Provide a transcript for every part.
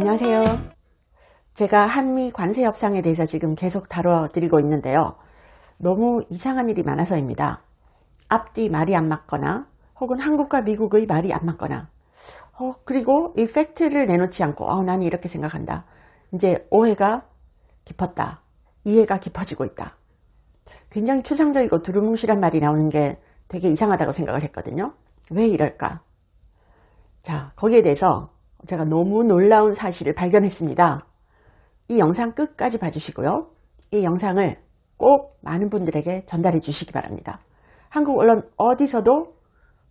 안녕하세요. 제가 한미 관세 협상에 대해서 지금 계속 다뤄드리고 있는데요. 너무 이상한 일이 많아서입니다. 앞뒤 말이 안 맞거나 혹은 한국과 미국의 말이 안 맞거나 어, 그리고 이 팩트를 내놓지 않고 어, 나는 이렇게 생각한다. 이제 오해가 깊었다. 이해가 깊어지고 있다. 굉장히 추상적이고 두루뭉실한 말이 나오는 게 되게 이상하다고 생각을 했거든요. 왜 이럴까? 자, 거기에 대해서 제가 너무 놀라운 사실을 발견했습니다. 이 영상 끝까지 봐주시고요. 이 영상을 꼭 많은 분들에게 전달해 주시기 바랍니다. 한국 언론 어디서도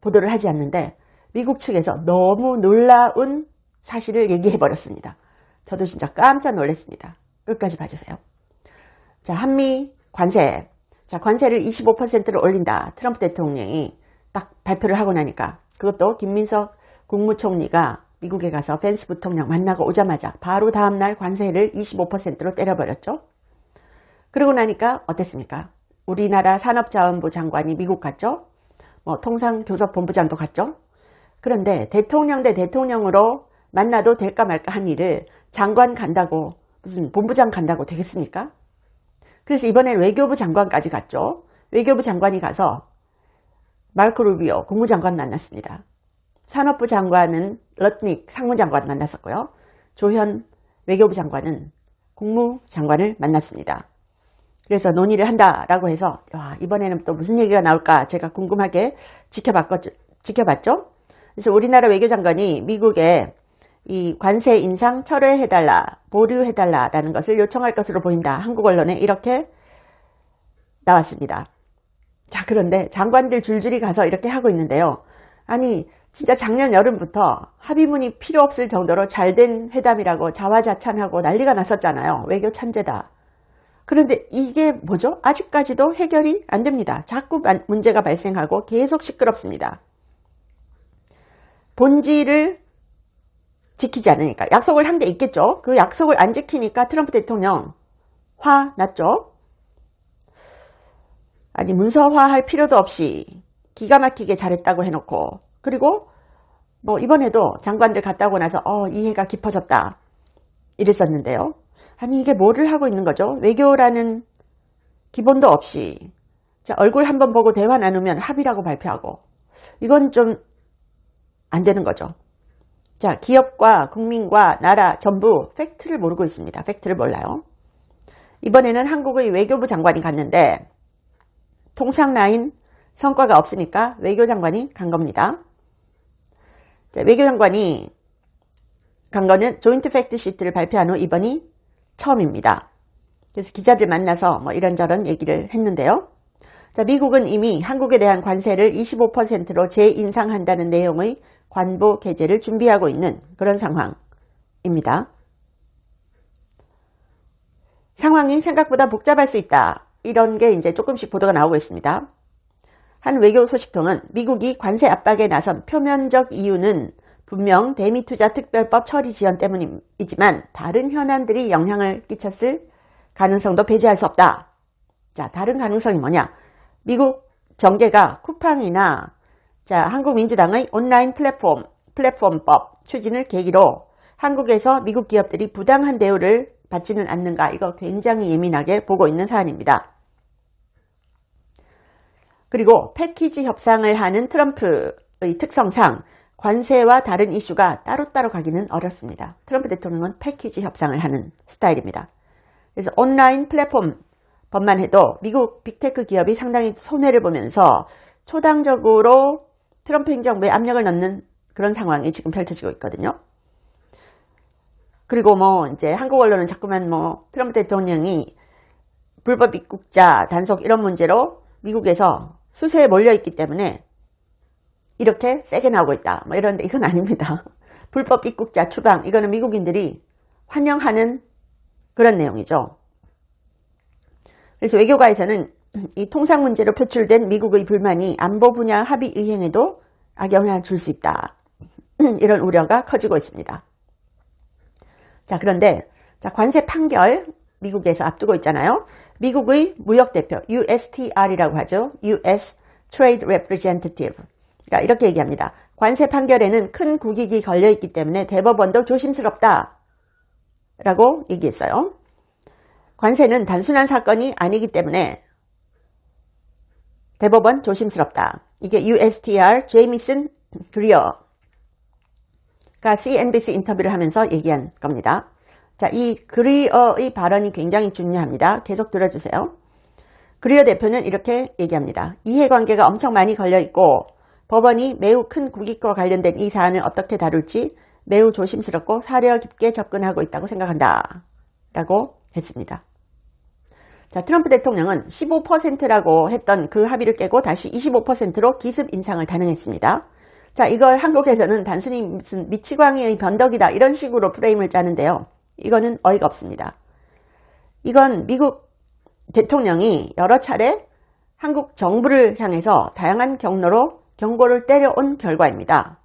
보도를 하지 않는데 미국 측에서 너무 놀라운 사실을 얘기해 버렸습니다. 저도 진짜 깜짝 놀랐습니다. 끝까지 봐주세요. 자, 한미 관세. 자, 관세를 25%를 올린다. 트럼프 대통령이 딱 발표를 하고 나니까 그것도 김민석 국무총리가 미국에 가서 펜스 부통령 만나고 오자마자 바로 다음날 관세를 25%로 때려버렸죠. 그러고 나니까 어땠습니까? 우리나라 산업자원부 장관이 미국 갔죠. 뭐 통상교섭본부장도 갔죠. 그런데 대통령 대 대통령으로 만나도 될까 말까 한 일을 장관 간다고 무슨 본부장 간다고 되겠습니까? 그래서 이번엔 외교부 장관까지 갔죠. 외교부 장관이 가서 마르코 루비오 국무장관 만났습니다. 산업부 장관은 러트닉 상무장관 만났었고요. 조현 외교부 장관은 국무장관을 만났습니다. 그래서 논의를 한다라고 해서 와, 이번에는 또 무슨 얘기가 나올까 제가 궁금하게 지켜봤죠. 지켜봤죠. 그래서 우리나라 외교장관이 미국에 이 관세 인상 철회해달라, 보류해달라라는 것을 요청할 것으로 보인다. 한국 언론에 이렇게 나왔습니다. 자, 그런데 장관들 줄줄이 가서 이렇게 하고 있는데요. 아니, 진짜 작년 여름부터 합의문이 필요 없을 정도로 잘된 회담이라고 자화자찬하고 난리가 났었잖아요. 외교 천재다. 그런데 이게 뭐죠? 아직까지도 해결이 안 됩니다. 자꾸 문제가 발생하고 계속 시끄럽습니다. 본질을 지키지 않으니까 약속을 한 게 있겠죠. 그 약속을 안 지키니까 트럼프 대통령 화 났죠. 아니 문서화할 필요도 없이 기가 막히게 잘했다고 해놓고 그리고 뭐 이번에도 장관들 갔다 오고 나서 어 이해가 깊어졌다 이랬었는데요. 아니 이게 뭐를 하고 있는 거죠? 외교라는 기본도 없이 자, 얼굴 한번 보고 대화 나누면 합의라고 발표하고 이건 좀 안 되는 거죠. 자, 기업과 국민과 나라 전부 팩트를 모르고 있습니다. 팩트를 몰라요. 이번에는 한국의 외교부 장관이 갔는데 통상 라인 성과가 없으니까 외교 장관이 간 겁니다. 자, 외교장관이 간 거는 조인트 팩트 시트를 발표한 후 이번이 처음입니다. 그래서 기자들 만나서 뭐 이런저런 얘기를 했는데요. 자, 미국은 이미 한국에 대한 관세를 25%로 재인상한다는 내용의 관보 개제를 준비하고 있는 그런 상황입니다. 상황이 생각보다 복잡할 수 있다. 이런 게 이제 조금씩 보도가 나오고 있습니다. 한 외교 소식통은 미국이 관세 압박에 나선 표면적 이유는 분명 대미투자 특별법 처리 지연 때문이지만 다른 현안들이 영향을 끼쳤을 가능성도 배제할 수 없다. 자, 다른 가능성이 뭐냐? 미국 정계가 쿠팡이나 자, 한국민주당의 온라인 플랫폼, 플랫폼법 추진을 계기로 한국에서 미국 기업들이 부당한 대우를 받지는 않는가 이거 굉장히 예민하게 보고 있는 사안입니다. 그리고 패키지 협상을 하는 트럼프의 특성상 관세와 다른 이슈가 따로따로 가기는 어렵습니다. 트럼프 대통령은 패키지 협상을 하는 스타일입니다. 그래서 온라인 플랫폼 법만 해도 미국 빅테크 기업이 상당히 손해를 보면서 초당적으로 트럼프 행정부에 압력을 넣는 그런 상황이 지금 펼쳐지고 있거든요. 그리고 뭐 이제 한국 언론은 자꾸만 뭐 트럼프 대통령이 불법 입국자 단속 이런 문제로 미국에서 수세에 몰려 있기 때문에 이렇게 세게 나오고 있다. 뭐 이런데 이건 아닙니다. 불법 입국자 추방 이거는 미국인들이 환영하는 그런 내용이죠. 그래서 외교가에서는 이 통상 문제로 표출된 미국의 불만이 안보 분야 합의 의행에도 악영향을 줄 수 있다. 이런 우려가 커지고 있습니다. 자, 그런데 자, 관세 판결 미국에서 앞두고 있잖아요. 미국의 무역 대표 USTR이라고 하죠. US Trade Representative. 그러니까 이렇게 얘기합니다. 관세 판결에는 큰 국익이 걸려 있기 때문에 대법원도 조심스럽다. 라고 얘기했어요. 관세는 단순한 사건이 아니기 때문에 대법원 조심스럽다. 이게 USTR 제이미슨 그리어가 CNBC 인터뷰를 하면서 얘기한 겁니다. 자, 이 그리어의 발언이 굉장히 중요합니다. 계속 들어주세요. 그리어 대표는 이렇게 얘기합니다. 이해관계가 엄청 많이 걸려 있고 법원이 매우 큰 국익과 관련된 이 사안을 어떻게 다룰지 매우 조심스럽고 사려 깊게 접근하고 있다고 생각한다. 라고 했습니다. 자, 트럼프 대통령은 15%라고 했던 그 합의를 깨고 다시 25%로 기습 인상을 단행했습니다. 자, 이걸 한국에서는 단순히 무슨 미치광이의 변덕이다 이런 식으로 프레임을 짜는데요. 이거는 어이가 없습니다. 이건 미국 대통령이 여러 차례 한국 정부를 향해서 다양한 경로로 경고를 때려온 결과입니다.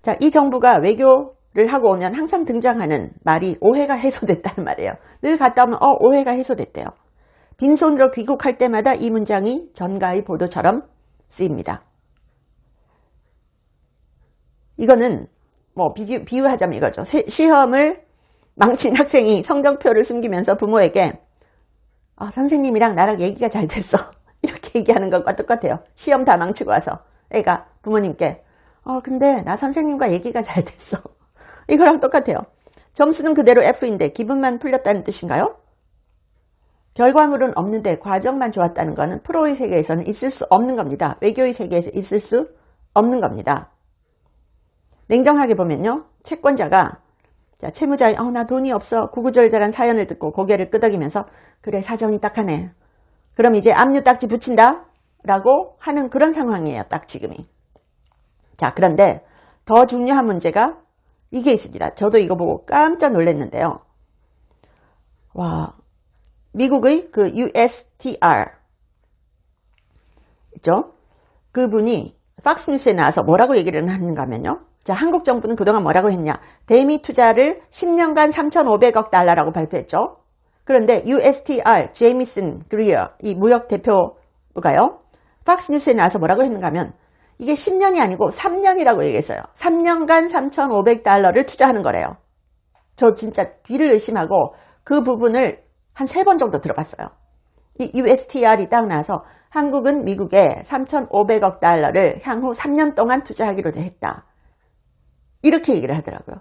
자, 이 정부가 외교를 하고 오면 항상 등장하는 말이 오해가 해소됐다는 말이에요. 늘 갔다 오면 어 오해가 해소됐대요. 빈손으로 귀국할 때마다 이 문장이 전가의 보도처럼 쓰입니다. 이거는 뭐 비유, 비유하자면 이거죠. 시험을 망친 학생이 성적표를 숨기면서 부모에게 아, 선생님이랑 나랑 얘기가 잘 됐어. 이렇게 얘기하는 것과 똑같아요. 시험 다 망치고 와서 애가 부모님께 어, 근데 나 선생님과 얘기가 잘 됐어. 이거랑 똑같아요. 점수는 그대로 F인데 기분만 풀렸다는 뜻인가요? 결과물은 없는데 과정만 좋았다는 것은 프로의 세계에서는 있을 수 없는 겁니다. 외교의 세계에서 있을 수 없는 겁니다. 냉정하게 보면요. 채권자가 자, 채무자의 어, 나 돈이 없어 구구절절한 사연을 듣고 고개를 끄덕이면서 그래 사정이 딱하네. 그럼 이제 압류 딱지 붙인다? 라고 하는 그런 상황이에요. 딱 지금이. 자 그런데 더 중요한 문제가 이게 있습니다. 저도 이거 보고 깜짝 놀랐는데요. 와 미국의 그 USTR 있죠? 그분이 팍스뉴스에 나와서 뭐라고 얘기를 하는가 하면요. 자, 한국 정부는 그동안 뭐라고 했냐. 대미 투자를 10년간 3,500억 달러라고 발표했죠. 그런데 USTR, 제이미슨 그리어, 이 무역 대표가요. 팍스 뉴스에 나와서 뭐라고 했는가 하면 이게 10년이 아니고 3년이라고 얘기했어요. 3년간 3,500달러를 투자하는 거래요. 저 진짜 귀를 의심하고 그 부분을 한 세 번 정도 들어봤어요. 이 USTR이 딱 나와서 한국은 미국에 3,500억 달러를 향후 3년 동안 투자하기로 했다. 이렇게 얘기를 하더라고요.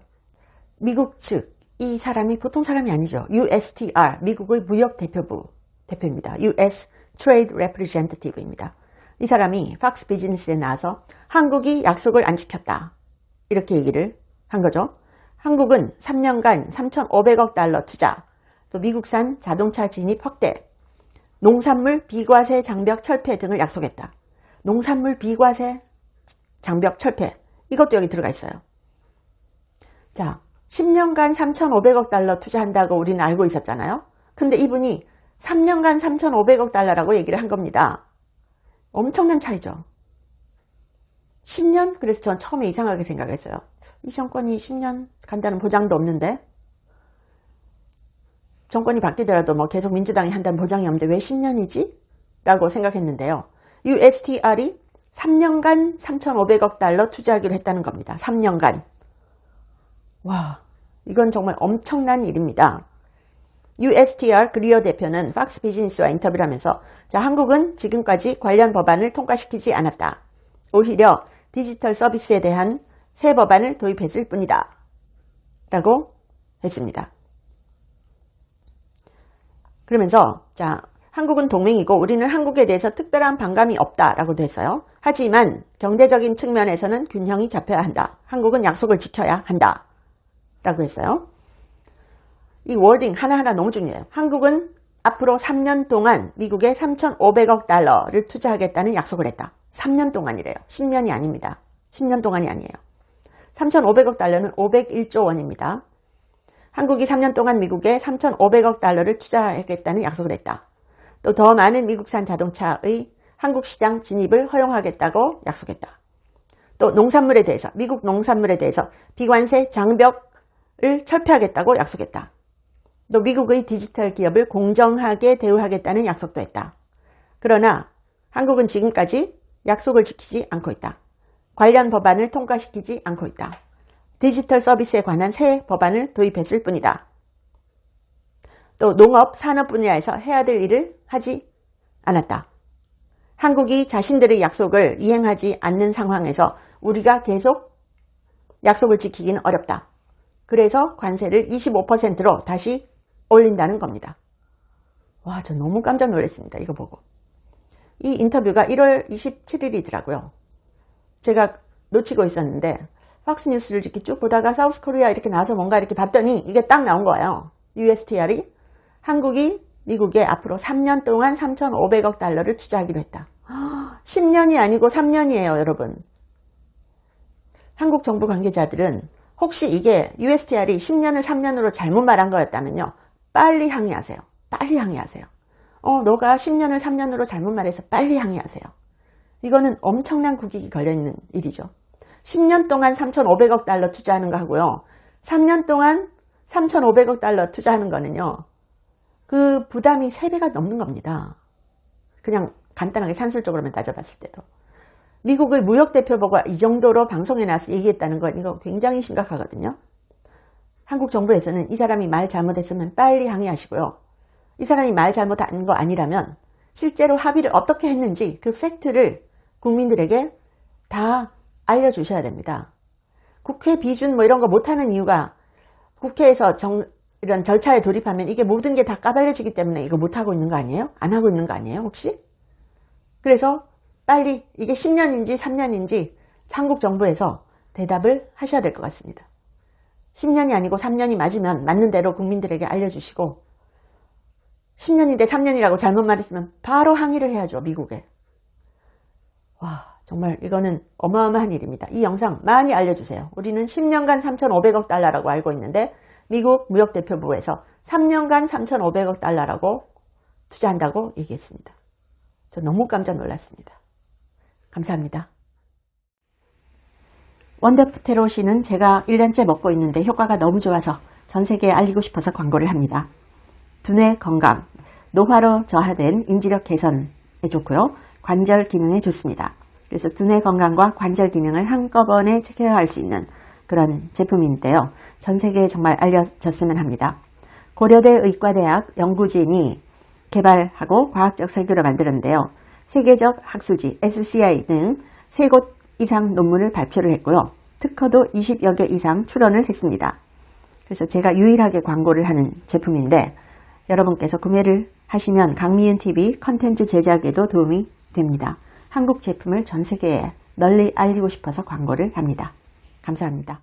미국 측, 이 사람이 보통 사람이 아니죠. USTR, 미국의 무역 대표부 대표입니다. US Trade Representative입니다. 이 사람이 팍스 비즈니스에 나와서 한국이 약속을 안 지켰다. 이렇게 얘기를 한 거죠. 한국은 3년간 3,500억 달러 투자, 또 미국산 자동차 진입 확대, 농산물 비과세 장벽 철폐 등을 약속했다. 농산물 비과세 장벽 철폐 이것도 여기 들어가 있어요. 자, 10년간 3,500억 달러 투자한다고 우리는 알고 있었잖아요. 근데 이분이 3년간 3,500억 달러라고 얘기를 한 겁니다. 엄청난 차이죠. 10년? 그래서 전 처음에 이상하게 생각했어요. 이 정권이 10년 간다는 보장도 없는데 정권이 바뀌더라도 뭐 계속 민주당이 한다는 보장이 없는데 왜 10년이지? 라고 생각했는데요. USTR이 3년간 3,500억 달러 투자하기로 했다는 겁니다. 3년간. 와, 이건 정말 엄청난 일입니다. USTR 그리어 대표는 팍스 비즈니스와 인터뷰를 하면서 자, 한국은 지금까지 관련 법안을 통과시키지 않았다. 오히려 디지털 서비스에 대한 새 법안을 도입했을 뿐이다. 라고 했습니다. 그러면서 자 한국은 동맹이고 우리는 한국에 대해서 특별한 반감이 없다라고도 했어요. 하지만 경제적인 측면에서는 균형이 잡혀야 한다. 한국은 약속을 지켜야 한다. 라고 했어요. 이 워딩 하나하나 너무 중요해요. 한국은 앞으로 3년 동안 미국에 3,500억 달러를 투자하겠다는 약속을 했다. 3년 동안이래요. 10년이 아닙니다. 10년 동안이 아니에요. 3,500억 달러는 501조 원입니다. 한국이 3년 동안 미국에 3,500억 달러를 투자하겠다는 약속을 했다. 또 더 많은 미국산 자동차의 한국 시장 진입을 허용하겠다고 약속했다. 또 농산물에 대해서 미국 농산물에 대해서 비관세 장벽 을 철폐하겠다고 약속했다. 또 미국의 디지털 기업을 공정하게 대우하겠다는 약속도 했다. 그러나 한국은 지금까지 약속을 지키지 않고 있다. 관련 법안을 통과시키지 않고 있다. 디지털 서비스에 관한 새 법안을 도입했을 뿐이다. 또 농업, 산업 분야에서 해야 될 일을 하지 않았다. 한국이 자신들의 약속을 이행하지 않는 상황에서 우리가 계속 약속을 지키기는 어렵다. 그래서 관세를 25%로 다시 올린다는 겁니다. 와, 저 너무 깜짝 놀랐습니다. 이거 보고. 이 인터뷰가 1월 27일이더라고요. 제가 놓치고 있었는데 팍스뉴스를 이렇게 쭉 보다가 사우스 코리아 이렇게 나와서 뭔가 이렇게 봤더니 이게 딱 나온 거예요. USTR이 한국이 미국에 앞으로 3년 동안 3,500억 달러를 투자하기로 했다. 10년이 아니고 3년이에요, 여러분. 한국 정부 관계자들은 혹시 이게 USTR이 10년을 3년으로 잘못 말한 거였다면요. 빨리 항의하세요. 빨리 항의하세요. 어, 너가 10년을 3년으로 잘못 말해서 빨리 항의하세요. 이거는 엄청난 국익이 걸려있는 일이죠. 10년 동안 3,500억 달러 투자하는 거 하고요. 3년 동안 3,500억 달러 투자하는 거는요. 그 부담이 3배가 넘는 겁니다. 그냥 간단하게 산술적으로만 따져봤을 때도. 미국을 무역대표보고 이 정도로 방송에 나와서 얘기했다는 건 이거 굉장히 심각하거든요. 한국 정부에서는 이 사람이 말 잘못했으면 빨리 항의하시고요. 이 사람이 말 잘못한 거 아니라면 실제로 합의를 어떻게 했는지 그 팩트를 국민들에게 다 알려주셔야 됩니다. 국회 비준 뭐 이런 거 못하는 이유가 국회에서 정, 이런 절차에 돌입하면 이게 모든 게 다 까발려지기 때문에 이거 못하고 있는 거 아니에요? 안 하고 있는 거 아니에요? 혹시? 그래서 빨리 이게 10년인지 3년인지 한국 정부에서 대답을 하셔야 될 것 같습니다. 10년이 아니고 3년이 맞으면 맞는 대로 국민들에게 알려주시고 10년인데 3년이라고 잘못 말했으면 바로 항의를 해야죠. 미국에. 와 정말 이거는 어마어마한 일입니다. 이 영상 많이 알려주세요. 우리는 10년간 3,500억 달러라고 알고 있는데 미국 무역대표부에서 3년간 3,500억 달러라고 투자한다고 얘기했습니다. 저 너무 깜짝 놀랐습니다. 감사합니다. 원더프테로시는 제가 1년째 먹고 있는데 효과가 너무 좋아서 전 세계에 알리고 싶어서 광고를 합니다. 두뇌 건강, 노화로 저하된 인지력 개선에 좋고요. 관절 기능에 좋습니다. 그래서 두뇌 건강과 관절 기능을 한꺼번에 케어할 수 있는 그런 제품인데요. 전 세계에 정말 알려졌으면 합니다. 고려대 의과대학 연구진이 개발하고 과학적 설계로 만들었는데요. 세계적 학술지 SCI 등세곳 이상 논문을 발표를 했고요. 특허도 20여 개 이상 출원을 했습니다. 그래서 제가 유일하게 광고를 하는 제품인데 여러분께서 구매를 하시면 강미은 TV 컨텐츠 제작에도 도움이 됩니다. 한국 제품을 전 세계에 널리 알리고 싶어서 광고를 합니다. 감사합니다.